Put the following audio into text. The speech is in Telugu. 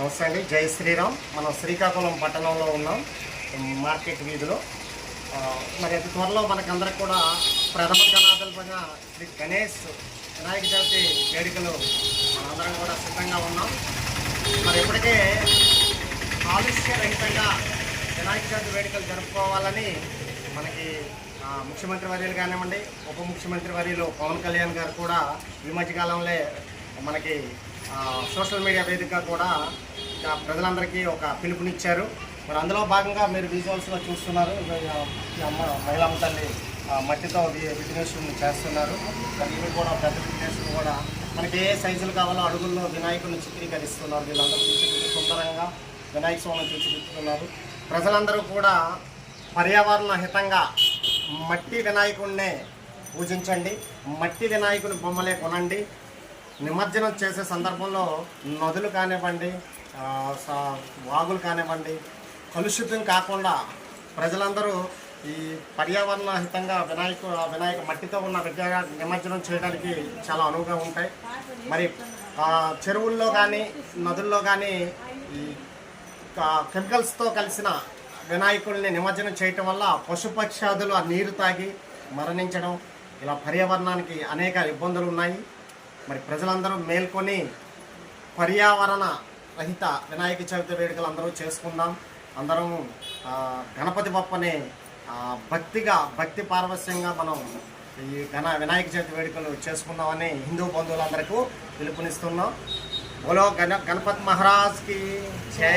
నమస్తే అండి. జై శ్రీరామ్. మనం శ్రీకాకుళం పట్టణంలో ఉన్నాం. మార్కెట్ వీధిలో. మరి అతి త్వరలో మనకందరికి కూడా ప్రథమ గణాధిపతిగా శ్రీ గణేష్ వినాయక చవితి వేడుకలు మనందరం కూడా సిద్ధంగా ఉన్నాం. మరి ఇప్పటికే కాలుష్య రహితంగా వినాయక చవితి వేడుకలు జరుపుకోవాలని మనకి ముఖ్యమంత్రి వర్యులు కానివ్వండి ఉప ముఖ్యమంత్రి వర్యులు పవన్ కళ్యాణ్ గారు కూడా ఈ మధ్యకాలంలో మనకి సోషల్ మీడియా వేదిక కూడా ప్రజలందరికీ ఒక పిలుపునిచ్చారు. మరి అందులో భాగంగా మీరు విజువల్స్లో చూస్తున్నారు. అమ్మ మహిళమ్మ తల్లి ఆ, మట్టితో విఘ్నేశ్వరుని చేస్తున్నారు. మరి ఇవి కూడా పెద్ద విఘ్నేశ్వరులు కూడా మనకి ఏ సైజులు కావాలో అడుగుల్లో వినాయకుడిని చిత్రీకరిస్తున్నారు. వీళ్ళందరూ సుందరంగా వినాయక స్వామిని తీర్చిదిద్దుతున్నారు ప్రజలందరూ కూడా పర్యావరణ హితంగా మట్టి వినాయకుడినే పూజించండి. మట్టి వినాయకుని బొమ్మలే కొనండి. నిమజ్జనం చేసే సందర్భంలో నదులు కానివ్వండి వాగులు కానివ్వండి కలుషితం కాకుండా ప్రజలందరూ ఈ పర్యావరణ హితంగా వినాయక వినాయక మట్టితో ఉన్న విగ్రహ నిమజ్జనం చేయడానికి చాలా అనువుగా ఉంటాయి. మరి చెరువుల్లో కానీ నదుల్లో కానీ ఈ కెమికల్స్తో కలిసిన వినాయకుడిని నిమజ్జనం చేయటం వల్ల పశుపక్షాదులు ఆ నీరు తాగి మరణించడం ఇలా పర్యావరణానికి అనేక ఇబ్బందులు ఉన్నాయి. మరి ప్రజలందరూ మేల్కొని పర్యావరణ రహిత వినాయక చవితి వేడుకలు అందరూ చేసుకుందాం. అందరం గణపతి బప్పని భక్తిగా భక్తి పారవస్యంగా మనం ఈ గణ వినాయక చవితి వేడుకలు చేసుకుందామని హిందూ బంధువులందరికీ పిలుపునిస్తున్నాం. బోలో గణ గణపతి మహారాజ్కి జై.